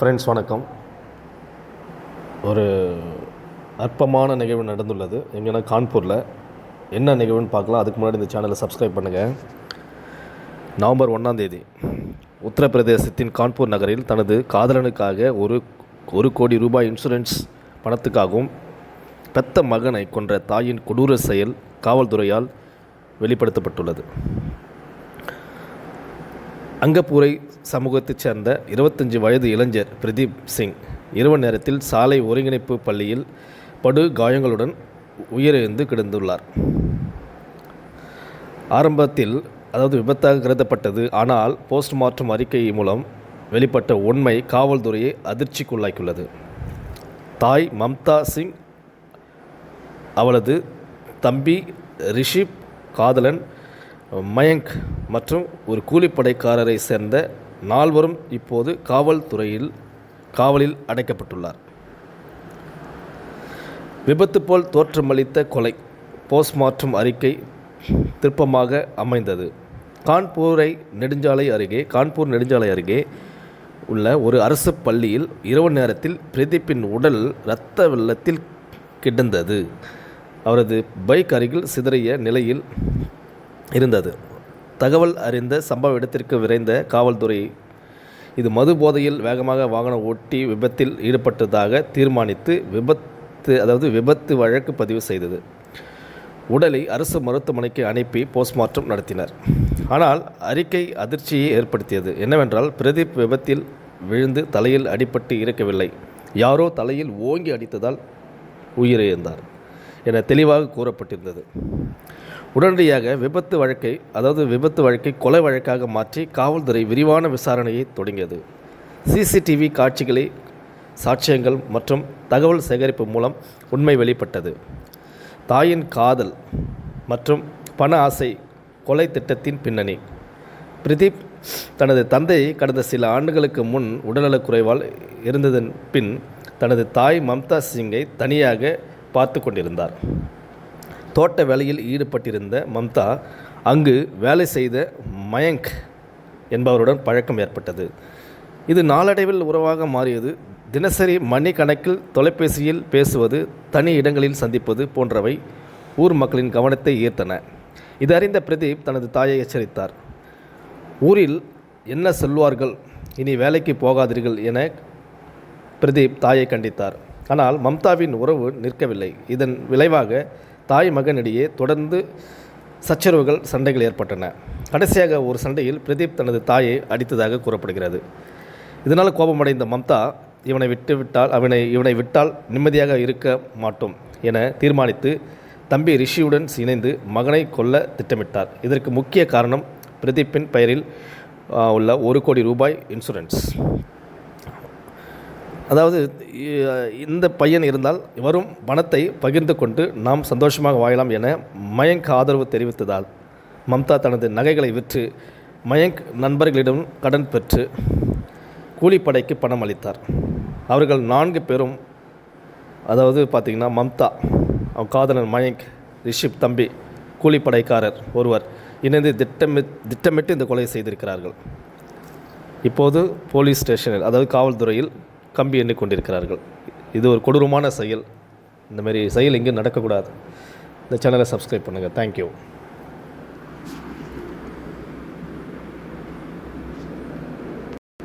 Friends வணக்கம். ஒரு அற்பமான நிகழ்வு நடந்துள்ளது. எங்கன்னா கான்பூரில். என்ன நிகழ்வுன்னு பார்க்கலாம். அதுக்கு முன்னாடி இந்த சேனலை சப்ஸ்கிரைப் பண்ணுங்கள் நவம்பர் ஒன்றாம் தேதி உத்தரப்பிரதேசத்தின் கான்பூர் நகரில் தனது காதலனுக்காக ஒரு ஒரு கோடி ரூபாய் இன்சூரன்ஸ் பணத்துக்காகவும் பெத்த மகனை கொன்ற தாயின் கொடூர செயல் காவல்துறையால் வெளிப்படுத்தப்பட்டுள்ளது. அங்கப்பூரை சமூகத்தைச் சேர்ந்த இருபத்தஞ்சு வயது இளைஞர் பிரதீப் சிங் இரவு நேரத்தில் சாலை ஒருங்கிணைப்பு பள்ளியில் படு காயங்களுடன் உயிரிழந்து கிடந்துள்ளார். ஆரம்பத்தில் அதாவது விபத்தாக கருதப்பட்டது. ஆனால் போஸ்ட்மார்ட்டம் அறிக்கை மூலம் வெளிப்பட்ட உண்மை காவல்துறையை அதிர்ச்சிக்குள்ளாக்கியுள்ளது. தாய் மம்தா சிங் அவளது தம்பி ரிஷிப் காதலன் மயங்க் மற்றும் ஒரு கூலிப்படைக்காரரை சேர்ந்த நால்வரும் இப்போது காவல்துறையில் காவலில் அடைக்கப்பட்டுள்ளார். விபத்து போல் தோற்றமளித்த கொலை போஸ்ட்மார்ட்டம் அறிக்கை திருப்பமாக அமைந்தது. கான்பூரை நெடுஞ்சாலை அருகே கான்பூர் நெடுஞ்சாலை அருகே உள்ள ஒரு அரசு பள்ளியில் இரவு நேரத்தில் பிரதீப்பின் உடல் இரத்த வெள்ளத்தில் கிடந்தது. அவரது பைக் அருகில் சிதறிய நிலையில் இருந்தது. தகவல் அறிந்த சம்பவ இடத்திற்கு விரைந்த காவல்துறை இது மது போதையில் வேகமாக வாகனம் ஓட்டி விபத்தில் ஈடுபட்டதாக தீர்மானித்து விபத்து அதாவது விபத்து வழக்கு பதிவு செய்தது. உடலை அரசு மருத்துவமனைக்கு அனுப்பி போஸ்ட்மார்ட்டம் நடத்தினர். ஆனால் அறிக்கை அதிர்ச்சியை ஏற்படுத்தியது. என்னவென்றால் பிரதீப் விபத்தில் விழுந்து தலையில் அடிபட்டு இறக்கவில்லை. யாரோ தலையில் ஓங்கி அடித்ததால் உயிரிழந்தார். என தெளிவாக கூறப்பட்டிருந்தது. உடனடியாக விபத்து வழக்கை அதாவது விபத்து வழக்கை கொலை வழக்காக மாற்றி காவல்துறை விரிவான விசாரணையை தொடங்கியது. சிசிடிவி காட்சிகளை சாட்சியங்கள் மற்றும் தகவல் சேகரிப்பு மூலம் உண்மை வெளிப்பட்டது. தாயின் காதல் மற்றும் பண ஆசை கொலை திட்டத்தின் பின்னணி. பிரதீப் தனது தந்தை கடந்த சில ஆண்டுகளுக்கு முன் உடல்நலக்குறைவால் இருந்ததன் பின் தனது தாய் மம்தா சிங்கை தனியாக பார்த்து கொண்டிருந்தார் தோட்ட வேலையில் ஈடுபட்டிருந்த மம்தா அங்கு வேலை செய்த மயங்க் என்பவருடன் பழக்கம் ஏற்பட்டது. இது நாளடைவில் உறவாக மாறியது. தினசரி மணி கணக்கில் தொலைபேசியில் பேசுவது தனி இடங்களில் சந்திப்பது போன்றவை ஊர் மக்களின் கவனத்தை ஈர்த்தன. இது அறிந்த பிரதீப் தனது தாயை எச்சரித்தார். ஊரில் என்ன சொல்வார்கள்? இனி வேலைக்கு போகாதீர்கள் என பிரதீப் தாயை கண்டித்தார். ஆனால் மம்தாவின் உறவு நிற்கவில்லை. இதன் விளைவாக தாய் மகனிடையே தொடர்ந்து சச்சரவுகள் சண்டைகள் ஏற்பட்டன. கடைசியாக ஒரு சண்டையில் பிரதீப் தனது தாயை அடித்ததாக கூறப்படுகிறது. இதனால் கோபமடைந்த மம்தா இவனை விட்டு விட்டால் அவனை இவனை விட்டால் நிம்மதியாக இருக்க மாட்டோம் என தீர்மானித்து தம்பி ரிஷியுடன் இணைந்து மகனை கொல்ல திட்டமிட்டார். இதற்கு முக்கிய காரணம் பிரதீப்பின் பெயரில் உள்ள ஒரு கோடி ரூபாய் இன்சூரன்ஸ் அதாவது இந்த பையன் இருந்தால் வரும் பணத்தை பகிர்ந்து கொண்டு நாம் சந்தோஷமாக வாழலாம் என மயங்க் ஆதரவு தெரிவித்ததால் மம்தா தனது நகைகளை விற்று மயங்க் நண்பர்களிடம் கடன் பெற்று கூலிப்படைக்கு பணம் அளித்தார். அவர்கள் நான்கு பேரும் அதாவது பார்த்திங்கன்னா மம்தா அவன் காதலன் மயங்க் ரிஷிப் தம்பி கூலிப்படைக்காரர் ஒருவர் இணைந்து திட்டமி திட்டமிட்டு இந்த கொலை செய்திருக்கிறார்கள். இப்போது போலீஸ் ஸ்டேஷனில் அதாவது காவல்துறையில் கம்பி எண்ணிக்கொண்டிருக்கிறார்கள். இது ஒரு கொடூரமான செயல். இந்தமாரி செயல் எங்கேயும் நடக்கக்கூடாது. இந்த சேனலை சப்ஸ்கிரைப் பண்ணுங்கள் தேங்க்யூ